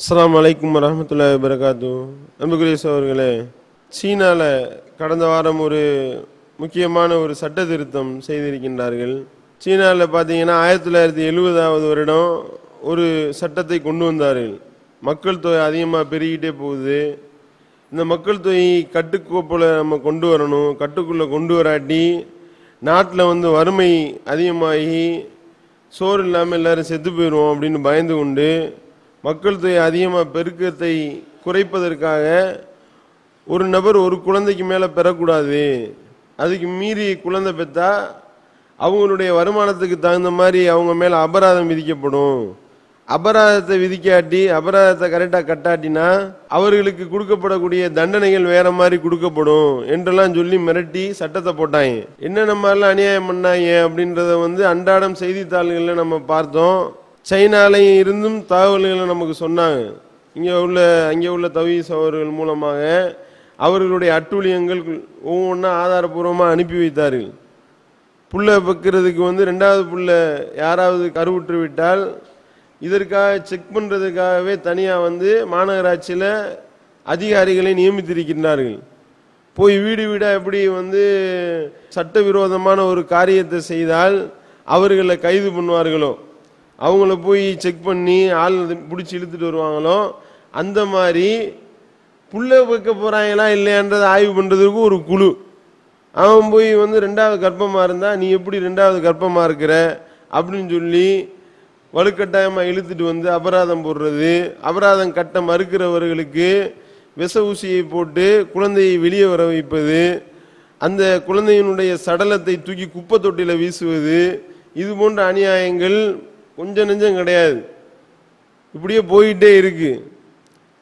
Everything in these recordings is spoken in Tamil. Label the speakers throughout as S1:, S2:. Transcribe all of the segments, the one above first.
S1: அஸ்லாம் அலைக்கும் வரமத்துல்லா வரகாத்து அன்புக்குரிய சோர்களே சீனாவில் கடந்த வாரம் ஒரு முக்கியமான ஒரு சட்ட திருத்தம் செய்திருக்கின்றார்கள். சீனாவில் பார்த்தீங்கன்னா ஆயிரத்தி தொள்ளாயிரத்தி எழுபதாவது வருடம் ஒரு சட்டத்தை கொண்டு வந்தார்கள். மக்கள் தொகை அதிகமாக பெருகிட்டே போகுது. இந்த மக்கள் தொகை கட்டுக்கோப்பில் நம்ம கொண்டு வரணும் கட்டுக்குள்ளே கொண்டு வராட்டி நாட்டில் வந்து வறுமை அதிகமாகி சோறு இல்லாமல் எல்லோரும் செத்து போயிடுவோம் அப்படின்னு பயந்து கொண்டு மக்கள் தொகை அதிகமாக பெருக்கத்தை குறைப்பதற்காக ஒரு நபர் ஒரு குழந்தைக்கு மேலே பெறக்கூடாது. அதுக்கு மீறி குழந்தை பெற்றா அவங்களுடைய வருமானத்துக்கு தகுந்த மாதிரி அவங்க மேலே அபராதம் விதிக்கப்படும். அபராதத்தை விதிக்காட்டி அபராதத்தை கரெக்டாக கட்டாட்டினா அவர்களுக்கு கொடுக்கப்படக்கூடிய தண்டனைகள் வேற மாதிரி கொடுக்கப்படும் என்றெல்லாம் சொல்லி மிரட்டி சட்டத்தை போட்டாங்க. என்னென்ன மாதிரிலாம் அநியாயம் பண்ணாங்க அப்படின்றத வந்து அன்றாடம் செய்தித்தாள்களில் நம்ம பார்த்தோம். சைனாலையும் இருந்தும் தகவல்களை நமக்கு சொன்னாங்க. இங்கே உள்ள அங்கே உள்ள தவீஸ் அவர்கள் மூலமாக அவர்களுடைய அட்டூழியங்கள் ஒவ்வொன்றா ஆதாரபூர்வமாக அனுப்பி வைத்தார்கள். புல்லை வைக்கிறதுக்கு வந்து ரெண்டாவது புல்லை யாராவது கருவுற்று விட்டால் இதற்காக செக் பண்ணுறதுக்காகவே தனியாக வந்து மாநகராட்சியில் அதிகாரிகளை நியமித்திருக்கின்றார்கள். போய் வீடு வீடாக எப்படி வந்து சட்டவிரோதமான ஒரு காரியத்தை செய்தால் அவர்களை கைது பண்ணுவார்களோ? அவங்கள போய் செக் பண்ணி ஆள் பிடிச்சி இழுத்துட்டு வருவாங்களோ அந்த மாதிரி புள்ள வைக்க போகிறாங்களா இல்லையான்றதை ஆய்வு பண்ணுறதுக்கு ஒரு குழு. அவன் போய் வந்து ரெண்டாவது கர்ப்பமாக இருந்தால் நீ எப்படி ரெண்டாவது கர்ப்பமாக இருக்கிற? அப்படின்னு சொல்லி வலுக்கட்டாயமாக இழுத்துட்டு வந்து அபராதம் போடுறது அபராதம் கட்ட மறுக்கிறவர்களுக்கு விஷ ஊசியை போட்டு குழந்தையை வெளியே வர வைப்பது அந்த குழந்தையினுடைய சடலத்தை தூக்கி குப்பை தொட்டியில் வீசுவது இது போன்ற அநியாயங்கள் கொஞ்சம் நெஞ்சம் கிடையாது. இப்படியே போயிட்டே இருக்கு.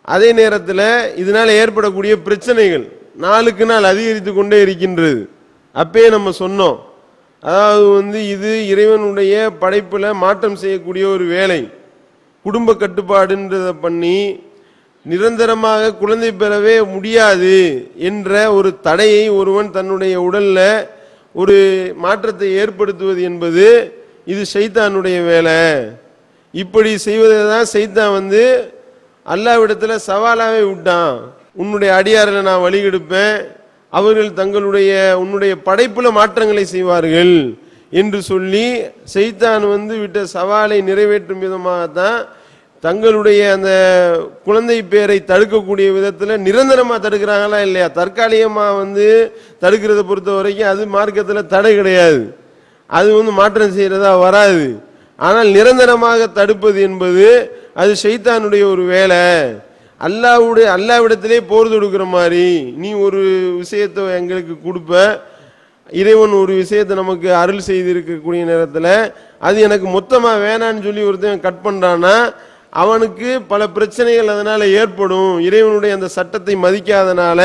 S1: அதே நேரத்தில் இதனால் ஏற்படக்கூடிய பிரச்சனைகள் நாளுக்கு நாள் அதிகரித்து கொண்டே இருக்கின்றது. அப்பயே நம்ம சொன்னோம். அதாவது வந்து இது இறைவனுடைய படைப்பில் மாற்றம் செய்யக்கூடிய ஒரு வேலை. குடும்ப கட்டுப்பாடுன்றதை பண்ணி நிரந்தரமாக குழந்தை பெறவே முடியாது என்ற ஒரு தடையை ஒருவன் தன்னுடைய உடலில் ஒரு மாற்றத்தை ஏற்படுத்துவது என்பது இது சைத்தானுடைய வேலை. இப்படி செய்வதை தான் சைத்தான் வந்து அல்லாவிடத்தில் சவாலாகவே விட்டான். உன்னுடைய அடியாரில் நான் வழிகெடுப்பேன் அவர்கள் தங்களுடைய உன்னுடைய படைப்பில் மாற்றங்களை செய்வார்கள் என்று சொல்லி செய்தான் வந்து விட்ட சவாலை நிறைவேற்றும் விதமாகத்தான் தங்களுடைய அந்த குழந்தை பேரை தடுக்கக்கூடிய விதத்தில் நிரந்தரமாக தடுக்கிறாங்களா இல்லையா? தற்காலிகமாக வந்து தடுக்கிறத பொறுத்த வரைக்கும் அது மார்க்கத்தில் தடை கிடையாது. அது வந்து மாற்றம் செய்கிறதா வராது. ஆனால் நிரந்தரமாக தடுப்பது என்பது அது ஷைத்தானுடைய ஒரு வேலை. அல்லாவுடைய அல்லாவிடத்திலே போர் தொடுக்கிற மாதிரி நீ ஒரு விஷயத்தை எங்களுக்கு கொடுப்ப. இறைவன் ஒரு விஷயத்தை நமக்கு அருள் செய்திருக்கக்கூடிய நேரத்தில் அது எனக்கு மொத்தமாக வேணான்னு சொல்லி ஒருத்தன் கட் பண்ணுறான்னா அவனுக்கு பல பிரச்சனைகள் அதனால் ஏற்படும். இறைவனுடைய அந்த சட்டத்தை மதிக்காதனால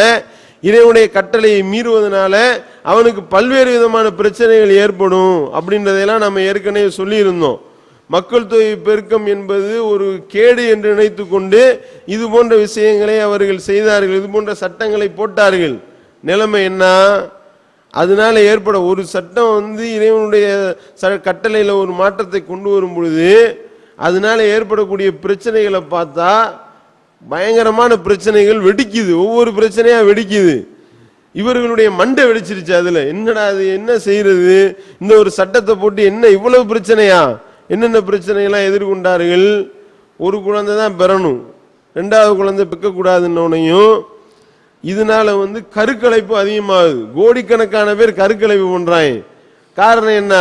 S1: இறைவனுடைய கட்டளையை மீறுவதனால அவனுக்கு பல்வேறு விதமான பிரச்சனைகள் ஏற்படும் அப்படின்றதையெல்லாம் நம்ம ஏற்கனவே சொல்லியிருந்தோம். மக்கள் தொகை பெருக்கம் என்பது ஒரு கேடு என்று நினைத்து கொண்டு இது போன்ற விஷயங்களை அவர்கள் செய்தார்கள் இது போன்ற சட்டங்களை போட்டார்கள். நிலைமை என்ன? அதனால ஏற்பட ஒரு சட்டம் வந்து இறைவனுடைய ச- கட்டளையில் ஒரு மாற்றத்தை கொண்டு வரும் பொழுது அதனால ஏற்படக்கூடிய பிரச்சனைகளை பார்த்தா பயங்கரமான பிரச்சனைகள் வெடிக்குது. ஒவ்வொரு பிரச்சனையா வெடிக்குது. இவர்களுடைய மண்டை வெடிச்சிருச்சு அதுல. என்னடா அது என்ன செய்யறது இந்த ஒரு சட்டத்தை போட்டு என்ன இவ்வளவு பிரச்சனையா? என்னென்ன பிரச்சனையெல்லாம் எதிர்கொண்டார்கள்? ஒரு குழந்தை தான் பெறணும். ரெண்டாவது குழந்தை பெக்கக்கூடாதுன்னொன்னையும் இதனால வந்து கருக்கலைப்பு அதிகமாகுது. கோடிக்கணக்கான பேர் கருக்கலைப்பு பண்ணுறாங்க காரணம் என்ன?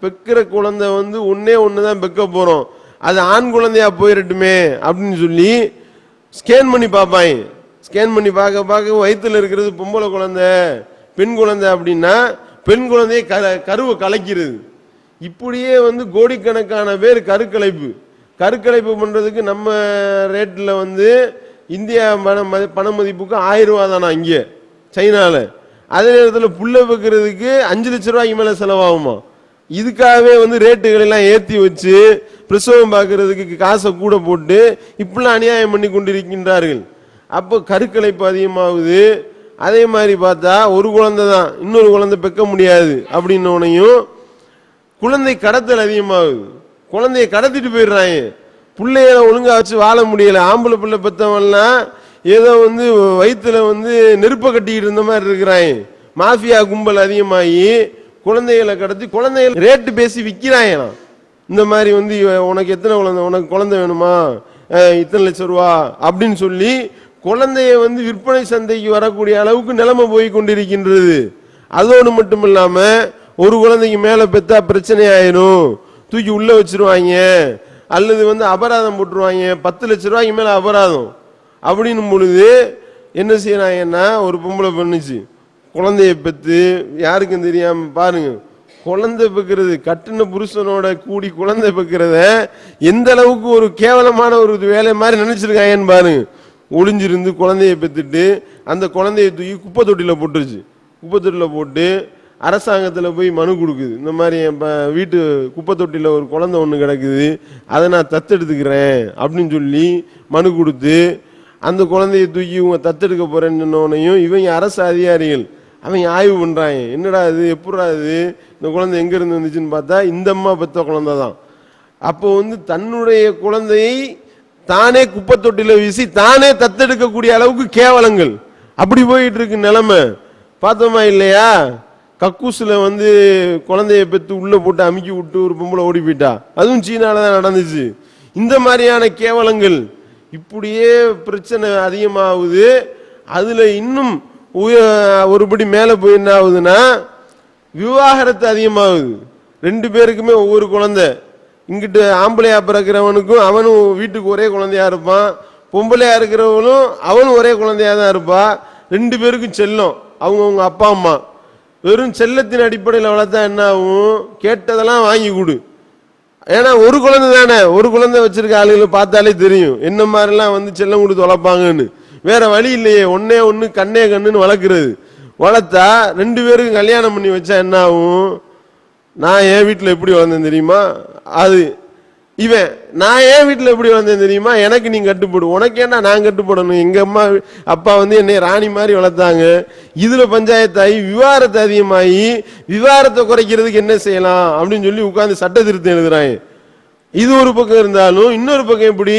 S1: பெக்கிற குழந்தை வந்து ஒன்னே ஒன்று தான் பெக்க போகிறோம் அது ஆண் குழந்தையா போயிடட்டுமே அப்படின்னு சொல்லி ஸ்கேன் பண்ணி பார்ப்பாங்க ஸ்கேன் பண்ணி பார்க்க பார்க்க வயிற்றில் இருக்கிறது பொம்பளை குழந்தை பெண் குழந்தை அப்படின்னா பெண் குழந்தையை க கருவை கலைக்கிறது. இப்படியே வந்து கோடிக்கணக்கான பேர் கருக்கலைப்பு. கருக்கலைப்பு பண்ணுறதுக்கு நம்ம ரேட்டில் வந்து இந்தியா பண மதி- பண மதிப்புக்கு ஆயிரம் ரூபா தானா இங்கே சைனாவில் அதே நேரத்தில் புல்ல வைக்கிறதுக்கு அஞ்சு லட்ச ரூபாய்க்கு மேலே செலவாகுமா? இதுக்காகவே வந்து ரேட்டுகளெல்லாம் ஏற்றி வச்சு பிரசவம் பார்க்கறதுக்கு காசை கூட போட்டு இப்படிலாம் அநியாயம் பண்ணி கொண்டிருக்கின்றார்கள். அப்போ கருக்கலைப்பு அதிகமாகுது. அதே மாதிரி பார்த்தா ஒரு குழந்தை தான் இன்னொரு குழந்தை பெக்க முடியாது அப்படின்னோனையும் குழந்தை கடத்தல் அதிகமாகுது. குழந்தைய கடத்திட்டு போயிடுறாங்க. பிள்ளைய ஒழுங்கா வச்சு வாழ முடியல. ஆம்பளை பிள்ளை பெத்தவன்லாம் ஏதோ வந்து வயிற்றுல வந்து நெருப்பை கட்டிக்கிட்டு இருந்த மாதிரி இருக்கிறாங்க. மாஃபியா கும்பல் அதிகமாகி குழந்தைகளை கடத்தி குழந்தைகள் ரேட்டு பேசி விற்கிறாங்களாம் இந்த மாதிரி வந்து உனக்கு எத்தனை குழந்தை உனக்கு குழந்தை வேணுமா? இத்தனை லட்சம் ரூபா அப்படின்னு சொல்லி குழந்தைய வந்து விற்பனை சந்தைக்கு வரக்கூடிய அளவுக்கு நிலைமை போய் கொண்டிருக்கின்றது. அதோடு மட்டும் இல்லாமல் ஒரு குழந்தைக்கு மேலே பெற்றா பிரச்சனை ஆயிரும். தூக்கி உள்ளே வச்சிருவாங்க. அல்லது வந்து அபராதம் போட்டுருவாங்க. பத்து லட்ச ரூபாய்க்கு மேலே அபராதம். அப்படின்னும் பொழுது என்ன செய்யறாங்கன்னா ஒரு பொம்பளை பண்ணுச்சு. குழந்தைய பெற்று யாருக்கும் தெரியாம பாருங்க. குழந்தை பெக்கிறது கட்டின புருஷனோட கூடி குழந்தை பெக்கிறத எந்த அளவுக்கு ஒரு கேவலமான ஒரு வேலை மாதிரி நினைச்சிருக்காங்கன்னு பாருங்க. ஒளிஞ்சிருந்து குழந்தைய பெற்றுட்டு அந்த குழந்தைய தூக்கி குப்பை தொட்டியில் போட்டுருச்சு. குப்பை தொட்டியில் போட்டு அரசாங்கத்தில் போய் மனு கொடுக்குது. இந்த மாதிரி என் வீட்டு குப்பை தொட்டியில் ஒரு குழந்தை ஒன்று கிடக்குது. அதை நான் தத்தெடுத்துக்கிறேன் அப்படின்னு சொல்லி மனு கொடுத்து அந்த குழந்தைய தூக்கி இவங்க தத்தெடுக்க போகிறேன்னு சொன்னோனையும் இவங்க அரசு அதிகாரிகள் அவன் ஆய்வு பண்ணுறாங்க என்னடா இது? எப்படா இது? இந்த குழந்தை எங்கேருந்து வந்துச்சுன்னு பார்த்தா இந்த அம்மா பெற்ற குழந்தை தான். அப்போ வந்து தன்னுடைய குழந்தையை தானே குப்பை தொட்டியில் வீசி தானே தத்தெடுக்கக்கூடிய அளவுக்கு கேவலங்கள். அப்படி போயிட்டு இருக்கு நிலைமை. பார்த்தோமா இல்லையா? கக்கூசில் வந்து குழந்தைய பெற்று உள்ளே போட்டு அமுக்கி விட்டு ஒரு பொம்பளை ஓடி போயிட்டா. அதுவும் சீனாவில் தான் நடந்துச்சு. இந்த மாதிரியான கேவலங்கள் இப்படியே பிரச்சனை அதிகமாகுது. அதில் இன்னும் ஒருபடி மேலே போய் என்ன ஆகுதுன்னா விவாகரத்து அதிகமாகுது. ரெண்டு பேருக்குமே ஒவ்வொரு குழந்தை. இங்கிட்டு ஆம்பளையா பிறக்கிறவனுக்கும் அவனும் வீட்டுக்கு ஒரே குழந்தையா இருப்பான். பொம்பளையா இருக்கிறவனும் அவனும் ஒரே குழந்தையா தான் இருப்பா. ரெண்டு பேருக்கும் செல்லம். அவங்கவுங்க அப்பா அம்மா. வெறும் செல்லத்தின் அடிப்படையில் வளர்த்தா என்ன ஆகும்? கேட்டதெல்லாம் வாங்கி கொடு. ஏன்னா ஒரு குழந்தை தானே. ஒரு குழந்தை வச்சிருக்க ஆளுகளை பார்த்தாலே தெரியும். என்ன மாதிரிலாம் வந்து செல்லம் கொடுத்து வளர்ப்பாங்கன்னு. வேற வழி இல்லையே. ஒன்னே ஒன்று கண்ணே கண்ணுன்னு வளர்க்குறது. வளர்த்தா ரெண்டு பேருக்கும் கல்யாணம் பண்ணி வச்சா என்ன ஆகும்? நான் என் வீட்டில் எப்படி வளர்ந்தேன் தெரியுமா? அது இவன் நான் என் வீட்டில் எப்படி வளர்ந்தேன் தெரியுமா? எனக்கு நீ கட்டுப்படு. உனக்கு ஏன்னா நான் கட்டுப்படணும்? எங்க அம்மா அப்பா வந்து என்னை ராணி மாதிரி வளர்த்தாங்க. இதுல பஞ்சாயத்தாகி விவாரத்தை அதிகமாகி விவாரத்தை குறைக்கிறதுக்கு என்ன செய்யலாம்? அப்படின்னு சொல்லி உட்காந்து சட்ட திருத்தம் எழுதுறாங்க. இது ஒரு பக்கம் இருந்தாலும் இன்னொரு பக்கம் எப்படி?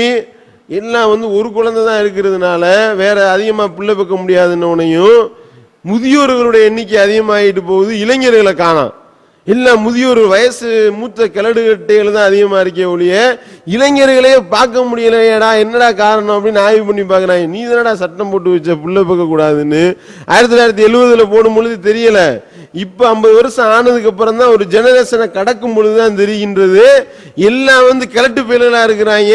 S1: எல்லாம் வந்து ஒரு குழந்தை தான் இருக்கிறதுனால வேற அதிகமாக பிள்ளை பெக்க முடியாதுன்னொன்னையும் முதியோர்களுடைய எண்ணிக்கை அதிகமாகிட்டு போகுது இளைஞர்களை காணாம். எல்லாம் முதியோர் வயசு மூத்த கிளடுகட்டைகள் தான் அதிகமாக இருக்கே ஒழிய இளைஞர்களே பார்க்க முடியலையேடா என்னடா காரணம் அப்படின்னு ஆய்வு பண்ணி பார்க்குறாங்க. நீ தானடா சட்டம் போட்டு வச்ச புள்ள பார்க்க கூடாதுன்னு ஆயிரத்தி தொள்ளாயிரத்தி எழுபதில் போடும் பொழுது தெரியலை. இப்போ ஐம்பது வருஷம் ஆனதுக்கு அப்புறம் தான் ஒரு ஜெனரேஷனை கடக்கும் பொழுதுதான் தெரிகின்றது. எல்லாம் வந்து கிழட்டு பயல்களா இருக்கிறாங்க.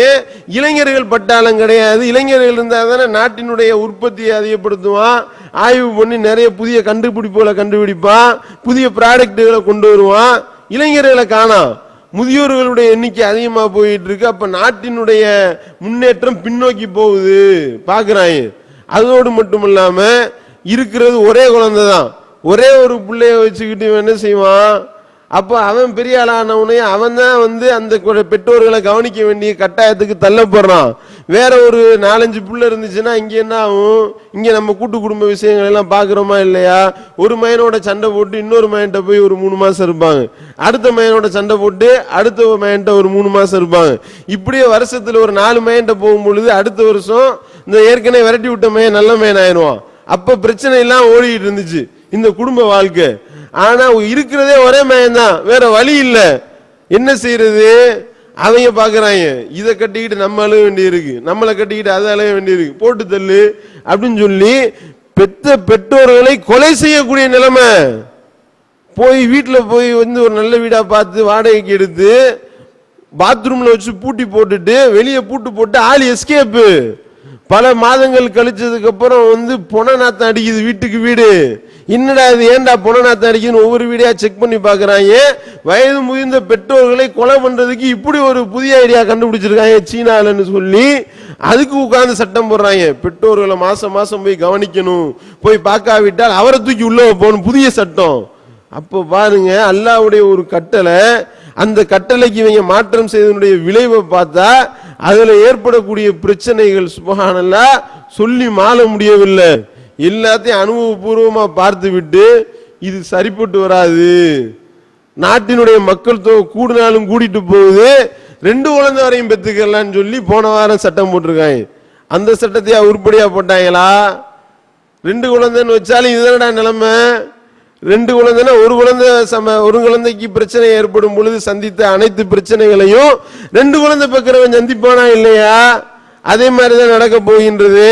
S1: இளைஞர்கள் பட்டாளம் கிடையாது. இளைஞர்கள் இருந்தால் தானே நாட்டினுடைய உற்பத்தியை அதிகப்படுத்துவான் ஆய்வு பண்ணி நிறைய புதிய கண்டுபிடிப்புகளை கண்டுபிடிப்பான் புதிய ப்ராடக்ட்டுகளை கொண்டு வருவான் இளைஞர்களை காணாம் முதியோர்களுடைய எண்ணிக்கை அதிகமாக போயிட்டு இருக்கு அப்போ நாட்டினுடைய முன்னேற்றம் பின்னோக்கி போகுது. பார்க்குறாங்க அதோடு மட்டும் இல்லாமல் இருக்கிறது ஒரே குழந்தை தான் ஒரே ஒரு பிள்ளைய வச்சுக்கிட்டு என்ன செய்வான்? அப்போ அவன் பெரிய ஆளானவனே அவன் தான் வந்து அந்த பெற்றோர்களை கவனிக்க வேண்டிய கட்டாயத்துக்கு தள்ளப்படுறான். வேற ஒரு நாலஞ்சு புள்ள இருந்துச்சுன்னா இங்கே என்ன ஆகும்? இங்கே நம்ம கூட்டு குடும்ப விஷயங்கள் எல்லாம் பார்க்குறோமா இல்லையா? ஒரு மயனோட சண்டை போட்டு இன்னொரு மயன்ட்ட போய் ஒரு மூணு மாதம் இருப்பாங்க. அடுத்த மயனோட சண்டை போட்டு அடுத்த மயன்ட்ட ஒரு மூணு மாதம் இருப்பாங்க. இப்படியே வருஷத்தில் ஒரு நாலு மயன்ட்ட போகும் பொழுது அடுத்த வருஷம் இந்த ஏற்கனவே விரட்டி விட்ட மயன் நல்ல மயன் ஆயிடுவான் அப்போ பிரச்சனை எல்லாம் ஓடிக்கிட்டு இருந்துச்சு. இந்த குடும்ப வாழ்க்கை. ஆனா இருக்கிறதே ஒரே மயம்தான். வேற வழி இல்லை. என்ன செய்யறது அவங்க பாக்குறாங்க. இதை கட்டிக்கிட்டு நம்ம அழுக வேண்டியிருக்கு. நம்மளை கட்டிக்கிட்டு அதை அழுக வேண்டியிருக்கு. போட்டு தள்ளு அப்படின்னு சொல்லி பெத்த பெற்றோர்களை கொலை செய்யக்கூடிய நிலைமை. போய் வீட்டில் போய் வந்து ஒரு நல்ல வீடாக பார்த்து வாடகைக்கு எடுத்து பாத்ரூமில் வச்சு பூட்டி போட்டுட்டு வெளியே பூட்டு போட்டு ஆள் எஸ்கேப்பு பல மாதங்கள் கழிச்சதுக்கு அப்புறம் வந்து பொண நாத்தம் அடிக்குது வீட்டுக்கு வீடு. என்னடா இது ஏன்டா பொண நாத்தம் அடிக்குதுன்னு ஒவ்வொரு வீடியா செக் பண்ணி பாக்குறாங்க வயது முதிர்ந்த பெற்றோர்களை கொலை பண்றதுக்கு இப்படி ஒரு புதிய ஐடியா கண்டுபிடிச்சிருக்காங்க சீனாலன்னு சொல்லி. அதுக்கு உட்கார்ந்து சட்டம் போடுறாங்க. பெற்றோர்களை மாசம் மாசம் போய் கவனிக்கணும். போய் பார்க்காவிட்டால் அவரை தூக்கி உள்ள போகணும் புதிய சட்டம். அப்போ பாருங்க அல்லாவுடைய ஒரு கட்டளை அந்த கட்டளைக்கு இவங்க மாற்றம் செய்தனுடைய விளைவை பார்த்தா அதில் ஏற்படக்கூடிய பிரச்சனைகள் சுபகானல்லா சொல்லி மாற முடியவில்லை. எல்லாத்தையும் அனுபவபூர்வமாக பார்த்து விட்டு இது சரிப்பட்டு வராது. நாட்டினுடைய மக்கள் தொகை கூடினாலும் கூட்டிட்டு போகுது. ரெண்டு குழந்தை வரையும் பெற்றுக்கலான்னு சொல்லி போன வாரம் சட்டம் போட்டிருக்காங்க. அந்த சட்டத்தையா உருப்படியாக போட்டாங்களா? ரெண்டு குழந்தைன்னு வச்சாலும் இதுதானடா நிலைமை? ரெண்டு குழந்தைன்னா ஒரு குழந்தை சம ஒரு குழந்தைக்கு பிரச்சனை ஏற்படும் பொழுது சந்தித்த அனைத்து பிரச்சனைகளையும் ரெண்டு குழந்தை பெக்கிறவன் சந்திப்பானா இல்லையா? அதே மாதிரி தான் நடக்க போகின்றது.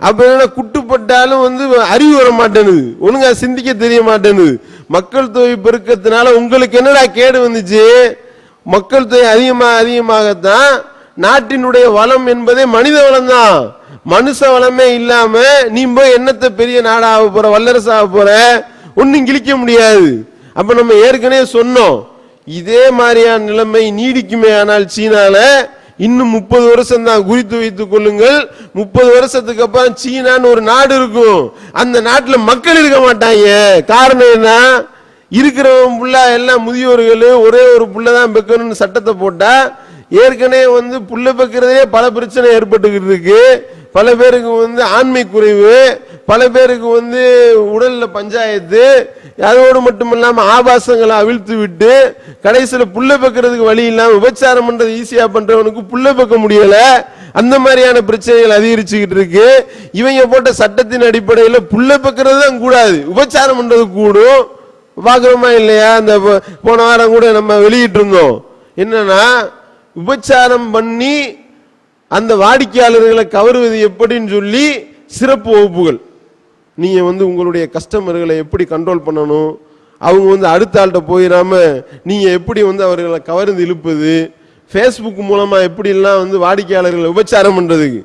S1: அப்ப என்ன குட்டுப்பட்டாலும் வந்து அறிவு வர மாட்டேனுது ஒழுங்கா சிந்திக்க தெரிய மாட்டேனுது மக்கள் தொகை பெருக்கத்தினால உங்களுக்கு என்னடா கேடு வந்துச்சு? மக்கள் தொகை அதிகமாக அதிகமாகத்தான் நாட்டினுடைய வளம் என்பதே மனித வளம் தான் மனுஷ வளமே இல்லாம நீ போய் என்னத்தை பெரிய நாடாக போற வல்லரசு ஆக போற? ஒன்றும் கிழிக்க முடியாது. அப்போ நம்ம ஏற்கனவே சொன்னோம் இதே மாதிரியான நிலைமை நீடிக்குமே ஆனால் சீனால இன்னும் முப்பது வருஷம் தான் குறித்து வைத்துக் கொள்ளுங்கள். முப்பது வருஷத்துக்கு அப்புறம் சீனான்னு ஒரு நாடு இருக்கும். அந்த நாட்டில் மக்கள் இருக்க மாட்டாங்க. காரணம் என்ன? இருக்கிறவன் புள்ள எல்லாம் முதியோர்கள் ஒரே ஒரு புள்ள தான் பெக்கணும்னு சட்டத்தை போட்டால் ஏற்கனவே வந்து புள்ள பெக்கிறதே பல பிரச்சனை ஏற்பட்டுக்கிட்டு இருக்கு. பல பேருக்கு வந்து ஆண்மை குறைவு பல பேருக்கு வந்து உடல்ல பஞ்சாயத்து அதோடு மட்டும் ஆபாசங்களை அவிழ்த்து விட்டு கடைசியில் புள்ள பக்கிறதுக்கு வழி இல்லாமல் விபச்சாரம் பண்ணுறது ஈஸியாக பண்ணுறவனுக்கு புள்ள பக்க முடியலை. அந்த மாதிரியான பிரச்சனைகள் அதிகரிச்சுக்கிட்டு இருக்கு. இவங்க போட்ட சட்டத்தின் அடிப்படையில் புள்ள பக்கிறது தான் கூடாது. உபச்சாரம் பண்ணுறது கூடும். பார்க்குறோமா இல்லையா? அந்த போன வாரம் கூட நம்ம வெளியிட்டிருந்தோம். என்னன்னா உபச்சாரம் பண்ணி அந்த வாடிக்கையாளர்களை கவருவது எப்படின்னு சொல்லி சிறப்பு வகுப்புகள். நீங்கள் வந்து உங்களுடைய கஸ்டமர்களை எப்படி கண்ட்ரோல் பண்ணணும்? அவங்க வந்து அடுத்த ஆள்கிட்ட போயிடாம நீங்கள் எப்படி வந்து அவர்களை கவர்ந்து இழுப்பது? ஃபேஸ்புக் மூலமாக எப்படிலாம் வந்து வாடிக்கையாளர்களை உபச்சாரம் பண்ணுறதுக்கு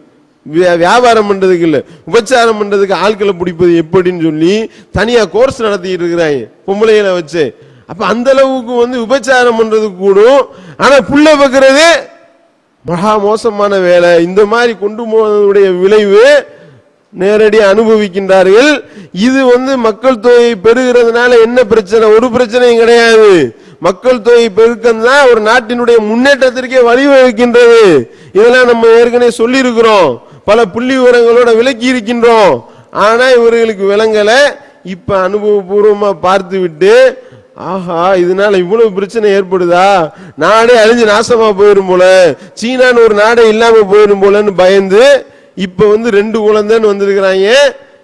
S1: வியா- வியாபாரம் பண்ணுறதுக்கு இல்லை. உபச்சாரம் பண்ணுறதுக்கு ஆட்களை பிடிப்பது எப்படின்னு சொல்லி தனியாக கோர்ஸ் நடத்திட்டு இருக்கிறாங்க. பொம்பளைகளை வச்சு. அப்போ அந்த அளவுக்கு வந்து உபச்சாரம் பண்ணுறது கூடும். ஆனால் புள்ள வைக்கிறது மகா மோசமான வேலை. இந்த மாதிரி கொண்டு போவதுடைய விளைவு நேரடி அனுபவிக்கின்றார்கள். இது வந்து மக்கள் தொகை பெருகிறதுனால என்ன பிரச்சனை? ஒரு பிரச்சனையும் கிடையாது. மக்கள் தொகை பெருக்கம் தான் ஒரு நாட்டினுடைய முன்னேற்றத்திற்கே வழிவகுக்கின்றது. இதெல்லாம் நம்ம ஏற்கனவே சொல்லி இருக்கிறோம் பல புள்ளி விவரங்களோட விளக்கி இருக்கின்றோம். ஆனா இவர்களுக்கு விளங்கலை. இப்ப அனுபவபூர்வமா பார்த்து விட்டு ஆஹா இதனால இவ்வளவு பிரச்சனை ஏற்படுதா? நாடே அழிஞ்சு நாசமா போயிடும் போல. சீனான்னு ஒரு நாடே இல்லாம போயிடும் போலன்னு பயந்து இப்ப வந்து ரெண்டு குழந்தைன்னு வந்திருக்கிறாங்க.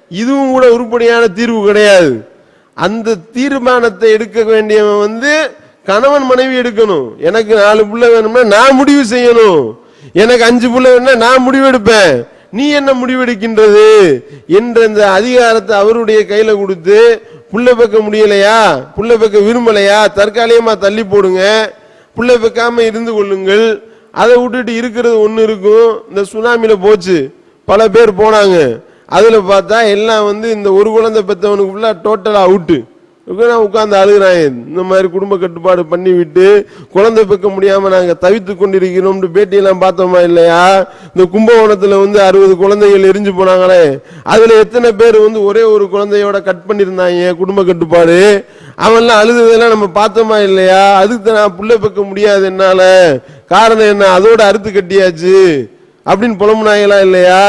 S1: இதுவும் கூட உருப்படியான தீர்வு கிடையாது. அந்த தீர்மானத்தை எடுக்க வேண்டியவன் வந்து கணவன் மனைவி எடுக்கணும். எனக்கு நாலு புள்ள வேணும்னா நான் முடிவு செய்யணும். எனக்கு அஞ்சு புள்ள வேணும்னா நான் முடிவு எடுப்பேன். நீ என்ன முடிவெடுக்கின்றது? என்ற இந்த அதிகாரத்தை அவருடைய கையில கொடுத்து புள்ள பெக்க முடியலையா? புள்ள பெக்க விரும்பலையா? தற்காலிகமா தள்ளி போடுங்க. புள்ள பெக்காம இருந்து கொள்ளுங்கள். அதை விட்டுட்டு இருக்கிறது ஒன்று இருக்கும். இந்த சுனாமியில் போச்சு. பல பேர் போனாங்க. அதுல பார்த்தா எல்லாம் வந்து இந்த ஒரு குழந்தை பெற்றவனுக்கு ஃபுல்லாக டோட்டலா அவுட்டு நான் உட்காந்து அழுகிறேன் இந்த மாதிரி குடும்ப கட்டுப்பாடு பண்ணி விட்டு குழந்தை பெக்க முடியாமல் நாங்கள் தவித்து கொண்டிருக்கிறோம்னு பேட்டியெல்லாம் பார்த்தோமா இல்லையா? இந்த கும்பகோணத்தில் வந்து அறுபது குழந்தைகள் எரிஞ்சு போனாங்களே. அதில் எத்தனை பேர் வந்து ஒரே ஒரு குழந்தையோட கட் பண்ணியிருந்தாங்க குடும்ப கட்டுப்பாடு? அவன்லாம் அழுதுதெல்லாம் நம்ம பார்த்தோமா இல்லையா? அதுக்கு நான் புள்ள பெக்க முடியாது என்னால். காரணம் என்ன? அதோட அறுத்து கட்டியாச்சு. அப்படின்னு புலம்புனாங்களா இல்லையா?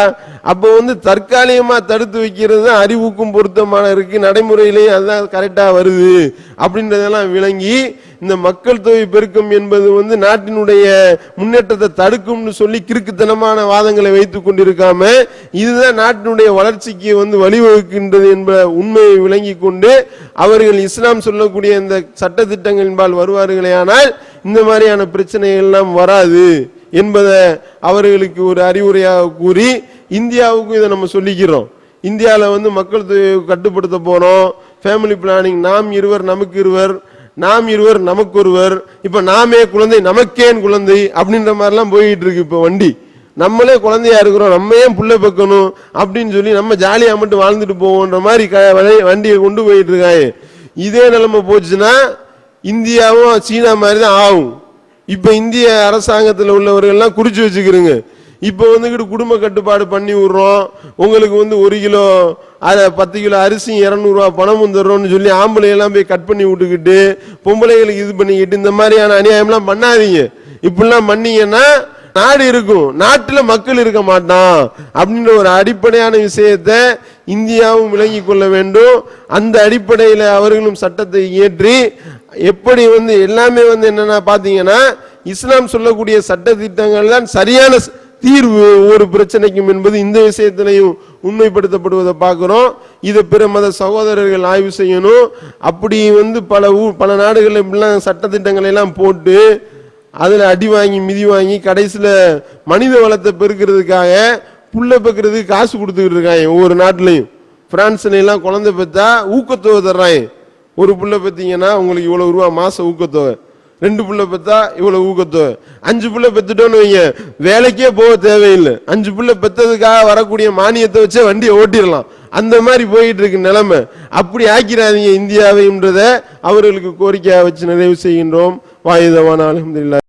S1: அப்போ வந்து தற்காலிகமாக தடுத்து வைக்கிறது தான் அறிவுக்கும் பொருத்தமான இருக்குது நடைமுறையிலேயும் அதுதான் கரெக்டாக வருது அப்படின்றதெல்லாம் விளங்கி இந்த மக்கள் தொகை பெருக்கம் என்பது வந்து நாட்டினுடைய முன்னேற்றத்தை தடுக்கும்னு சொல்லி கிறுக்குத்தனமான வாதங்களை வைத்து கொண்டிருக்காம இதுதான் நாட்டினுடைய வளர்ச்சிக்கு வந்து வழிவகுக்கின்றது என்ப உண்மையை விளங்கி கொண்டு அவர்கள் இஸ்லாம் சொல்லக்கூடிய இந்த சட்டத்திட்டங்களின்பால் வருவார்களே ஆனால் இந்த மாதிரியான பிரச்சனைகள்லாம் வராது. என்பதை அவர்களுக்கு ஒரு அறிவுரையாக கூறி இந்தியாவுக்கும் இதை நம்ம சொல்லிக்கிறோம். இந்தியாவில் வந்து மக்கள் தொகையை கட்டுப்படுத்த போகிறோம் ஃபேமிலி பிளானிங் நாம் இருவர் நமக்கு இருவர். நாம் இருவர் நமக்கு ஒருவர் இப்போ நாமே குழந்தை நமக்கேன் குழந்தை அப்படின்ற மாதிரிலாம் போயிட்டு இருக்கு இப்போ வண்டி. நம்மளே குழந்தையா இருக்கிறோம் நம்ம ஏன் புள்ள பக்கணும் அப்படின்னு சொல்லி நம்ம ஜாலியாக மட்டும் வாழ்ந்துட்டு போவோன்ற மாதிரி க- வழி- வண்டியை கொண்டு போயிட்டு இருக்காங்க. இதே நிலைமை போச்சுன்னா இந்தியாவும் சீனா மாதிரி தான் ஆகும். இப்ப இந்திய அரசாங்கத்தில் உள்ளவர்கள் எல்லாம் குறிச்சு வச்சுக்கிறீங்க. இப்போ வந்துக்கிட்டு குடும்ப கட்டுப்பாடு பண்ணி விடுறோம். உங்களுக்கு வந்து ஒரு கிலோ அதை பத்து கிலோ அரிசி இரநூறுவா பணமும் தர்றோம்னு சொல்லி ஆம்பளை எல்லாம் போய் கட் பண்ணி விட்டுக்கிட்டு பொம்பளைகளுக்கு இது பண்ணிக்கிட்டு இந்த மாதிரியான அநியாயம்லாம் பண்ணாதீங்க. இப்படிலாம் பண்ணீங்கன்னா நாடு இருக்கும். நாட்டில் மக்கள் இருக்க மாட்டான். அப்படின்ற ஒரு அடிப்படையான விஷயத்தை இந்தியாவும் விளங்கி கொள்ள வேண்டும். அந்த அடிப்படையில் அவர்களும் சட்டத்தை இயற்றி எப்படி வந்து எல்லாமே வந்து என்னென்னா பார்த்தீங்கன்னா இஸ்லாம் சொல்லக்கூடிய சட்ட திட்டங்கள் தான் சரியான தீர்வு ஒவ்வொரு பிரச்சனைக்கும் என்பது இந்த விஷயத்திலையும் உண்மைப்படுத்தப்படுவதை பார்க்குறோம். இதை பிற மத சகோதரர்கள் ஆய்வு செய்யணும். அப்படி வந்து பல ஊ பல நாடுகளில் இப்படிலாம் சட்ட திட்டங்களை எல்லாம் போட்டு அதில் அடி வாங்கி மிதி வாங்கி கடைசியில் மனித வளத்தை பெருக்கிறதுக்காக புள்ள பெக்கிறதுக்கு காசு கொடுத்துக்கிட்டு இருக்காங்க ஒவ்வொரு நாட்டிலையும். பிரான்ஸ்ல எல்லாம் குழந்தை பெற்றா ஊக்கத்தொகை தர்றாங்க. ஒரு புள்ள பெற்றீங்கன்னா உங்களுக்கு இவ்வளவு ரூபா மாசம் ஊக்கத்தொகை. ரெண்டு புள்ள பெத்தா இவ்வளவு ஊக்கத்தொகை. அஞ்சு புள்ள பெத்துட்டோன்னு வைங்க வேலைக்கே போக தேவையில்லை. அஞ்சு புள்ள பெத்ததுக்காக வரக்கூடிய மானியத்தை வச்சே வண்டியை ஓட்டிடலாம். அந்த மாதிரி போயிட்டு இருக்கு நிலைமை. அப்படி ஆக்கிறாதீங்க இந்தியாவைன்றத அவர்களுக்கு கோரிக்கையாக வச்சு நிறைவு செய்கின்றோம். வாயுதவான அலமதுல்லா